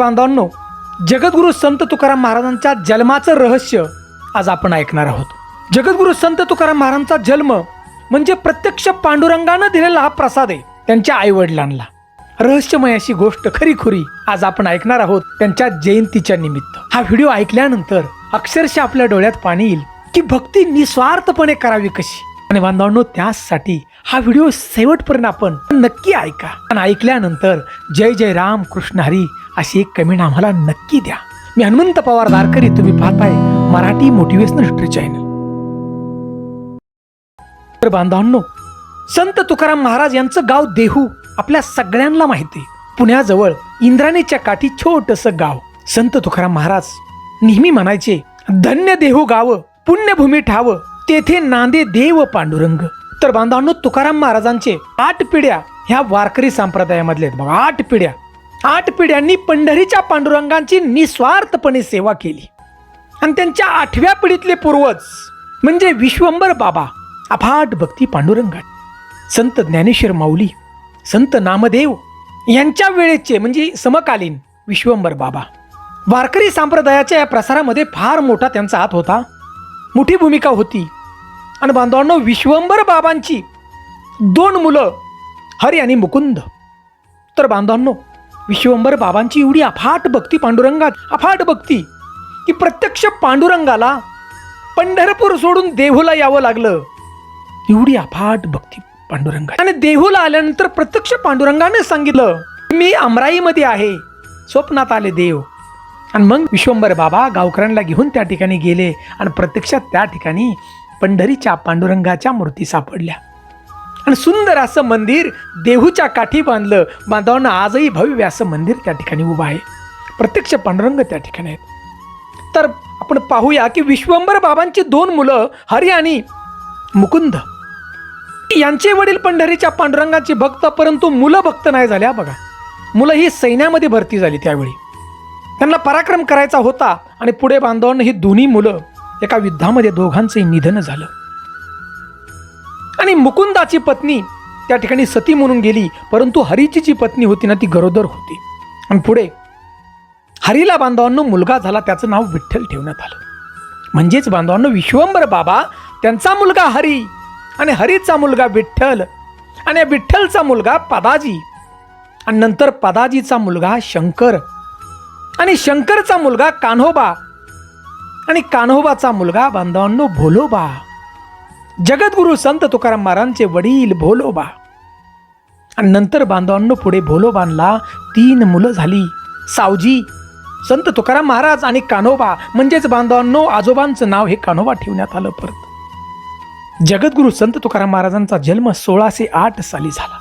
बांधवांनो जगद्गुरु संत तुकाराम महाराजांच्या जन्माचं रहस्य आज आपण ऐकणार आहोत. जगद्गुरु संत तुकाराम महाराजांचा जन्म म्हणजे प्रत्यक्ष पांडुरंगानं दिलेला हा प्रसाद आहे त्यांच्या आईवडिलांना. रहस्यमय अशी गोष्ट खरीखुरी आज आपण ऐकणार आहोत त्यांच्या जयंतीच्या निमित्त. हा व्हिडिओ ऐकल्यानंतर अक्षरशः आपल्या डोळ्यात पाणी येईल की भक्ती निस्वार्थपणे करावी कशी. आणि बांधवांनो त्यासाठी हा व्हिडिओ शेवटपर्यंत आपण नक्की ऐका. आणि ऐकल्यानंतर जय जय राम कृष्ण हरी. अशी एक कमेंट आम्हाला नक्की द्या. मी हनुमंत पवार दारकरी तुम्ही पाहताय मराठी मोटिवेशनल हिस्ट्री चॅनल तर बांधवांनो संत तुकाराम महाराज यांचं गाव देहू आपल्या सगळ्यांना माहिती पुण्याजवळ इंद्राणीच्या काठी छोटस गाव. संत तुकाराम महाराज नेहमी म्हणायचे धन्य देहू गाव पुण्यभूमी ठाव तेथे नांदे देव पांडुरंग. तर बांधवांनो तुकाराम महाराजांचे आठ पिढ्या ह्या वारकरी संप्रदायामधले आहेत. बघा आठ पिढ्या. आठ पिढ्यांनी पंढरीच्या पांडुरंगांची निस्वार्थपणे सेवा केली. आणि त्यांच्या आठव्या पिढीतले पूर्वज म्हणजे विश्वंभर बाबा अफाट भक्ती पांडुरंगात. संत ज्ञानेश्वर माऊली संत नामदेव यांच्या वेळेचे म्हणजे समकालीन विश्वंभर बाबा. वारकरी संप्रदायाच्या या प्रसारामध्ये फार मोठा त्यांचा हात होता. मोठी भूमिका होती. आणि बांधवांनो विश्वंभर बाबांची दोन मुलं हरी आणि मुकुंद. तर बांधवांनो विश्वंभर बाबांची एवढी अफाट भक्ती पांडुरंगात अफाट भक्ती की प्रत्यक्ष पांडुरंगाला पंढरपूर सोडून देहूला यावं लागलं. एवढी अफाट भक्ती पांडुरंगा आणि देहूला आल्यानंतर प्रत्यक्ष पांडुरंगाने सांगितलं मी अमराईमध्ये आहे स्वप्नात आले देव. आणि मग विश्वंभर बाबा गावकऱ्यांना घेऊन त्या ठिकाणी गेले आणि प्रत्यक्षात त्या ठिकाणी पंढरीच्या पांडुरंगाच्या मूर्ती सापडल्या. आणि सुंदर असं मंदिर देहूच्या काठी बांधलं. बांधवांना आजही भव्य असं मंदिर त्या ठिकाणी उभं आहे. प्रत्यक्ष पांडुरंग त्या ठिकाणी आहेत. तर आपण पाहूया की विश्वंभर बाबांची दोन मुलं हरी आणि मुकुंद. यांचे वडील पंढरीच्या पांडुरंगाचे भक्त परंतु मुलं भक्त नाही झाल्या बघा. मुलं ही सैन्यामध्ये भरती झाली त्यावेळी. त्यांना पराक्रम करायचा होता आणि पुढे बांधवांना ही दोन्ही मुलं एका युद्धामध्ये दोघांचंही निधन झालं. आणि मुकुंदाची पत्नी त्या ठिकाणी सती म्हणून गेली परंतु हरीची जी पत्नी होती ना ती गरोदर होती. आणि पुढे हरीला बांधवांनो मुलगा झाला त्याचं नाव विठ्ठल ठेवण्यात आलं. म्हणजेच बांधवांनो विश्वंभर बाबा त्यांचा मुलगा हरी आणि हरीचा मुलगा विठ्ठल आणि विठ्ठलचा मुलगा पदाजी आणि नंतर पदाजीचा मुलगा शंकर आणि शंकरचा मुलगा कान्होबा आणि कान्होबाचा मुलगा बांधवांनो भोलोबा. जगद्गुरु संत तुकाराम महाराजांचे वडील भोलोबा. आणि नंतर बांधवांनो पुढे भोलोबांना तीन मुलं झाली. सावजी संत तुकाराम महाराज आणि कान्होबा. म्हणजेच बांधवांनो आजोबांचं नाव हे कान्होबा ठेवण्यात आलं परत. जगद्गुरु संत तुकाराम महाराजांचा जन्म सोळाशे आठ साली झाला.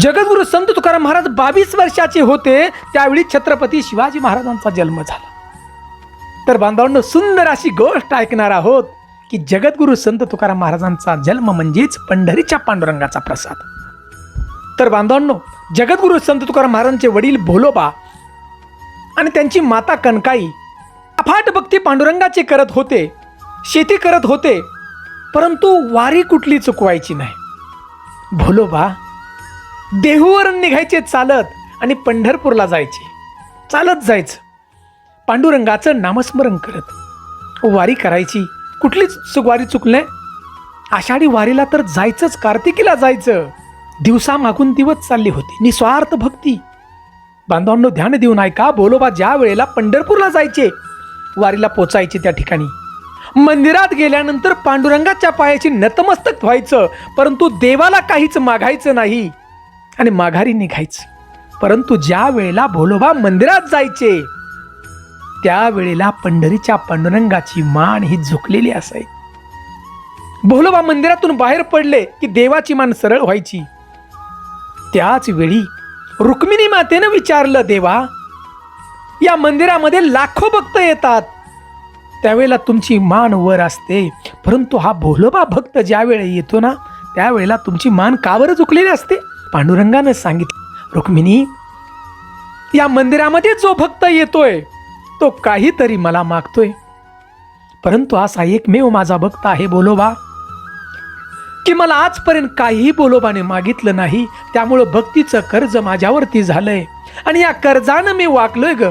जगद्गुरु संत तुकाराम महाराज बावीस वर्षाचे होते त्यावेळी छत्रपती शिवाजी महाराजांचा जन्म झाला. तर बांधवांनो सुंदर अशी गोष्ट ऐकणार आहोत. की जगद्गुरु संत तुकाराम महाराजांचा जन्म म्हणजेच पंढरीच्या पांडुरंगाचा प्रसाद. तर बांधवांनो जगद्गुरु संत तुकाराम महाराजांचे वडील भोलोबा आणि त्यांची माता कणकाई अफाट भक्ती पांडुरंगाचे करत होते शेती करत होते परंतु वारी कुठली चुकवायची नाही. भोलोबा देहूवरून निघायचे चालत आणि पंढरपूरला जायचे. चालत जायचं. पांडुरंगाचं नामस्मरण करत वारी करायची. कुठलीच सुगवारी चुकले आषाढी वारीला तर जायचंच कार्तिकीला जायचं. दिवसा मागून दिवस चालली होती. निस्वार्थ भक्ती. बांधवांनो ध्यान देऊन ऐका बोलोबा ज्या वेळेला पंढरपूरला जायचे वारीला पोचायचे त्या ठिकाणी. मंदिरात गेल्यानंतर पांडुरंगाच्या पायाची नतमस्तक व्हायचं परंतु देवाला काहीच मागायचं नाही. आणि माघारी निघायचं. परंतु ज्या वेळेला भोलोबा मंदिरात जायचे त्यावेळेला पंढरीच्या पांडुरंगाची मान ही झुकलेली असाय भोलोबा मंदिरातून बाहेर पडले की देवाची मान सरळ व्हायची. त्याच वेळी रुक्मिणी मातेनं विचारलं देवा या मंदिरामध्ये लाखो भक्त येतात. त्यावेळेला तुमची मान वर असते परंतु हा भोलोबा भक्त ज्यावेळी येतो ना त्यावेळेला तुमची मान कावर झुकलेली असते? पांडुरंगानं सांगितलं रुक्मिणी या मंदिरामध्ये जो भक्त येतोय तो काहीतरी मला मागतोय. परंतु असा एकमेव माझा भक्त आहे बोलोबा. की मला आजपर्यंत काहीही बोलोबाने मागितलं नाही त्यामुळं भक्तीचं कर्ज माझ्यावरती झालंय आणि या कर्जानं मी वाकलोय ग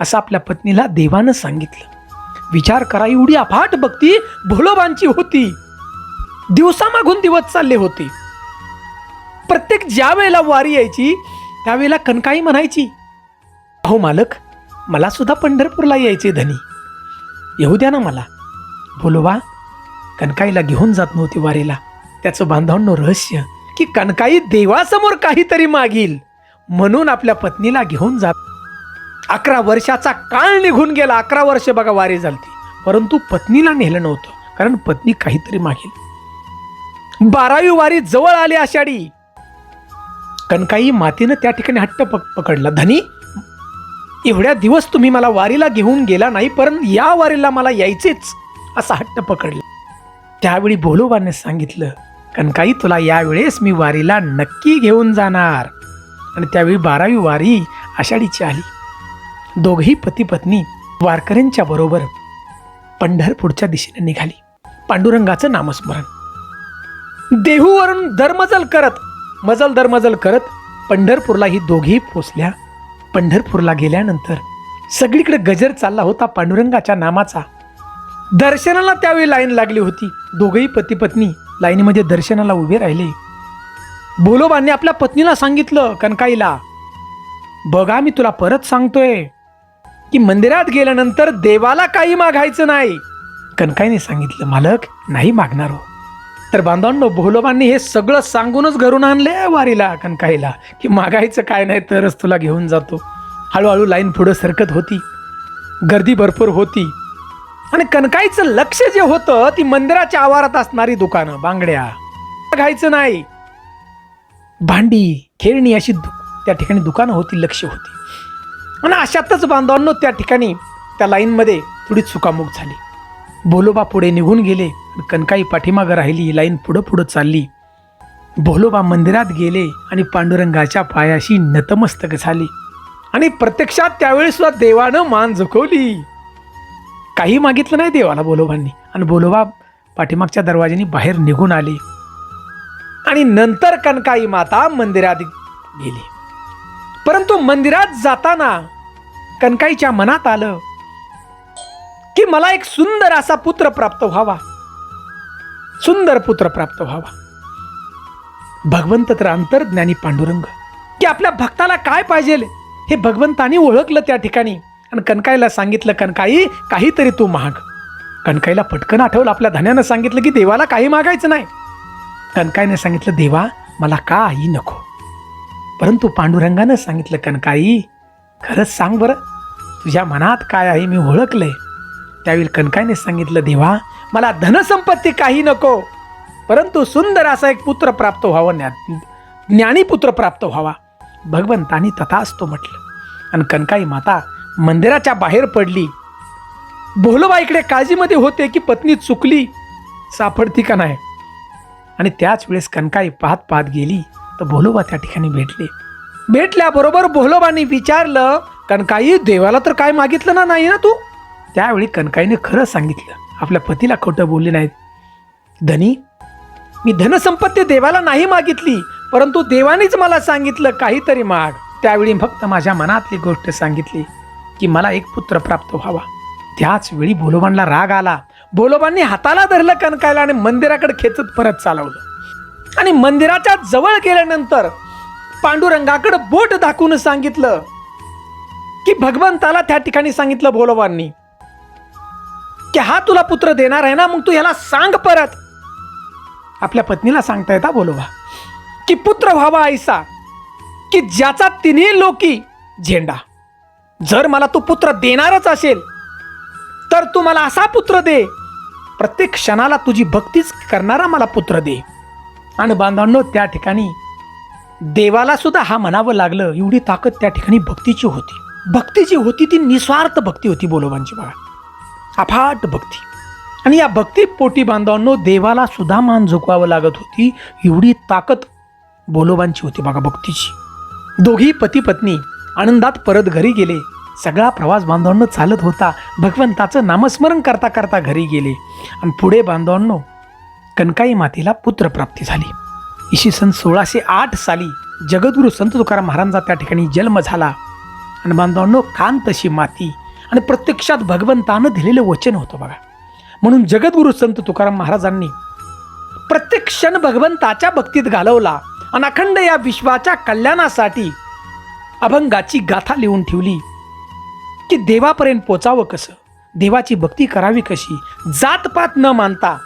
असं आपल्या पत्नीला देवानं सांगितलं. विचार करा एवढी अफाट भक्ती भोलोबांची होती. दिवसामागून दिवस चालले होते. प्रत्येक ज्या वेळेला वारी यायची त्यावेळेला कणकाई म्हणायची अहो मालक मला सुद्धा पंढरपूरला यायचे धनी. येऊ द्या ना मला. बोलवा कणकाईला घेऊन जात नव्हती वारीला. त्याचं बांधवांनो रहस्य की कणकाई देवासमोर काहीतरी मागील. म्हणून आपल्या पत्नीला घेऊन जात. अकरा वर्षाचा काळ निघून गेला. अकरा वर्ष बघा वारी झालती. परंतु पत्नीला नेलं नव्हतं. कारण पत्नी काहीतरी मागेल. बारावी वारी जवळ आली आषाढी. कणकाई मातीनं त्या ठिकाणी हट्ट पकडला. धनी एवढ्या दिवस तुम्ही मला वारीला घेऊन गेला नाही पण या वारीला मला यायचेच असा हट्ट पकडला. त्यावेळी बोलोबाने सांगितलं कनकाई तुला यावेळेस मी वारीला नक्की घेऊन जाणार. आणि त्यावेळी बारावी वारी आषाढीची आली. दोघही पती पत्नी वारकऱ्यांच्या बरोबर पंढरपूरच्या दिशेने निघाली. पांडुरंगाचं नामस्मरण. देहूवरून दरमजल करत मजल दरमजल करत पंढरपूरला ही दोघी पोचल्या. पंढरपूरला गेल्यानंतर सगळीकडे गजर चालला होता पांडुरंगाच्या नामाचा. दर्शनाला त्यावेळी लाईन लागली होती. दोघही पती पत्नी लाईनीमध्ये दर्शनाला उभे राहिले. बोलोबांनी आपल्या पत्नीला सांगितलं कनकाईला बघा मी तुला परत सांगतोय की मंदिरात गेल्यानंतर देवाला काही मागायचं नाही. कनकाईने सांगितलं मालक नाही मागणार हो. तर बांधवांनो भोलोबांनी हे सगळं सांगूनच घरून आणले वारीला कनकाईला की मागायचं काय नाही तरच तुला घेऊन जातो. हळूहळू लाईन पुढं सरकत होती. गर्दी भरपूर होती. आणि कनकाईचं लक्ष जे होतं ती मंदिराच्या आवारात असणारी दुकानं बांगड्या. मागायचं नाही. भांडी खेळणी अशी दु- त्या ठिकाणी दुकानं होती लक्ष होती. आणि अशातच बांधवांनो त्या ठिकाणी त्या लाईनमध्ये थोडी चुकामुक झाली. भोलोबा पुढे निघून गेले. कणकाई कनकाई पाठीमागं राहिली लाईन पुढं पुढं चालली. भोलोबा मंदिरात गेले आणि पांडुरंगाच्या पायाशी नतमस्तक झाली. आणि प्रत्यक्षात त्यावेळी सुद्धा देवानं मान झुकवली. काही मागितलं नाही देवाला बोलोबांनी आणि बोलोबा पाठीमागच्या दरवाजाने बाहेर निघून आले. आणि नंतर कनकाई माता मंदिरात गेली. परंतु मंदिरात जाताना कनकाईच्या मनात आलं की मला एक सुंदर असा पुत्र प्राप्त व्हावा. सुंदर पुत्र प्राप्त व्हावा. भगवंत तर अंतर्ज्ञानी पांडुरंग. की आपल्या भक्ताला काय पाहिजे हे भगवंतानी ओळखलं त्या ठिकाणी. आणि कणकाईला सांगितलं कणकाई काहीतरी तू माग. कणकाईला पटकन आठवलं आपल्या धन्यानं सांगितलं की देवाला काही मागायचं नाही. कनकाईने सांगितलं देवा मला काही नको? परंतु पांडुरंगानं सांगितलं कणकाई खरंच सांग बरं तुझ्या मनात काय आहे? मी ओळखलंय. त्यावेळी कनकाने सांगितलं देवा मला धनसंपत्ती काही नको परंतु सुंदर असा एक पुत्र प्राप्त व्हावा ज्ञा ज्ञानी पुत्र प्राप्त व्हावा. भगवंतानी तथास्तु म्हटलं. आणि कनकाई माता मंदिराच्या बाहेर पडली. भोलोबा इकडे काळजीमध्ये होते की पत्नी चुकली सापडती का नाही? आणि त्याच वेळेस कनकाई पाहत पाहत गेली तर भोलोबा त्या ठिकाणी भेटले. भेटल्याबरोबर भोलोबांनी विचारलं कनकाई देवाला तर काय मागितलं ना नाही ना तू? त्यावेळी कनकाईने खरं सांगितलं. आपल्या पतीला खोटं बोलले नाहीत. धनी मी धनसंपत्ती देवाला नाही मागितली परंतु देवानेच मला सांगितलं काहीतरी माग. त्यावेळी फक्त माझ्या मनातली गोष्ट सांगितली की मला एक पुत्र प्राप्त व्हावा. त्याच वेळी भोलोबांना राग आला. भोलोबांनी हाताला धरलं कनकायला आणि मंदिराकडे खेचत परत चालवलं. आणि मंदिराच्या जवळ गेल्यानंतर पांडुरंगाकडे बोट दाखवून सांगितलं की भगवंताला त्या ठिकाणी सांगितलं भोलोबांनी की हा तुला पुत्र देणार आहे ना मग तू ह्याला सांग परत. आपल्या पत्नीला सांगता येता बोलोबा की पुत्र व्हावा ऐसा की ज्याचा तिन्ही लोकी झेंडा. जर मला तू पुत्र देणारच असेल तर तू मला असा पुत्र दे. प्रत्येक क्षणाला तुझी भक्तीच करणारा मला पुत्र दे. आणि बांधवांनो त्या ठिकाणी देवाला सुद्धा हा म्हणावं लागलं एवढी ताकद त्या ठिकाणी भक्तीची होती. भक्तीची होती ती निस्वार्थ भक्ती होती बोलोबांची बघा अफाट भक्ती. आणि या भक्ती पोटी बांधवांनो देवाला सुद्धा मान झुकवावं लागत होती एवढी ताकद बोलोबांची होती बघा भक्तीची. दोघी पती पत्नी आनंदात परत घरी गेले. सगळा प्रवास बांधवांनो चालत होता. भगवंताचं नामस्मरण करता करता घरी गेले. आणि पुढे बांधवांनो कनकाई मातेला पुत्रप्राप्ती झाली. इसवी सन सोळाशे आठ साली जगद्गुरू संत तुकाराम महाराजांचा त्या ठिकाणी जन्म झाला. आणि बांधवांनो कांतशी माती आणि प्रत्यक्षात भगवंतानं दिलेलं वचन होतं बघा. म्हणून जगद्गुरु संत तुकाराम महाराजांनी प्रत्येक क्षण भगवंताच्या भक्तीत घालवला आणि अखंड या विश्वाच्या कल्याणासाठी अभंगाची गाथा लिहून ठेवली की देवापर्यंत पोचावं कसं? देवाची भक्ती करावी कशी? जातपात न मानता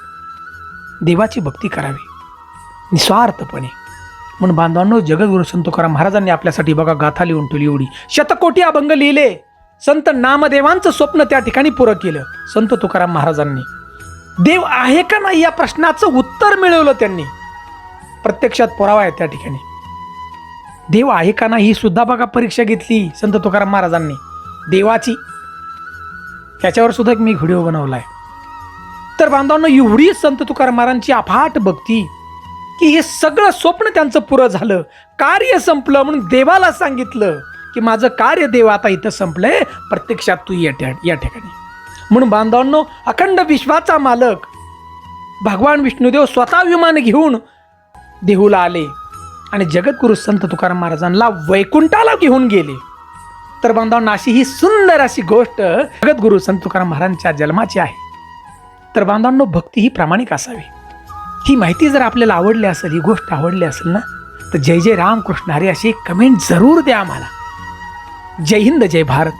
देवाची भक्ती करावी. निस्वार्थपणे. म्हणून बांधवांनो जगद्गुरु संत तुकाराम महाराजांनी आपल्यासाठी बघा गाथा लिहून ठेवली एवढी. शतकोटी अभंग लिहिले. संत नामदेवांचं स्वप्न त्या ठिकाणी पुरं केलं. संत तुकाराम महाराजांनी. देव आहे का नाही या प्रश्नाचं उत्तर मिळवलं त्यांनी. प्रत्यक्षात पुरावा आहे त्या ठिकाणी. देव आहे का नाही ही सुद्धा बघा परीक्षा घेतली संत तुकाराम महाराजांनी. देवाची. त्याच्यावर सुद्धा एक मी व्हिडिओ बनवलाय. तर बांधवांना एवढी संत तुकाराम महाराजांची अफाट भक्ती की हे सगळं स्वप्न त्यांचं पुरं झालं. कार्य संपलं म्हणून देवाला सांगितलं. की माझं कार्य देव आता इथं संपलंय प्रत्यक्षात तू या या ठिकाणी. म्हणून बांधवांनो अखंड विश्वाचा मालक भगवान विष्णुदेव स्वतः विमान घेऊन देहूला आले. आणि जगद्गुरु संत तुकाराम महाराजांना वैकुंठाला घेऊन गेले. तर बांधवांना अशी ही सुंदर अशी गोष्ट जगद्गुरु संत तुकाराम महाराजांच्या जन्माची आहे. तर बांधवांनो भक्ती ही प्रामाणिक असावी. ही माहिती जर आपल्याला आवडली असेल ही गोष्ट आवडली असेल ना तर जय जय रामकृष्ण हरी अशी कमेंट जरूर द्या आम्हाला. जय हिंद जय भारत.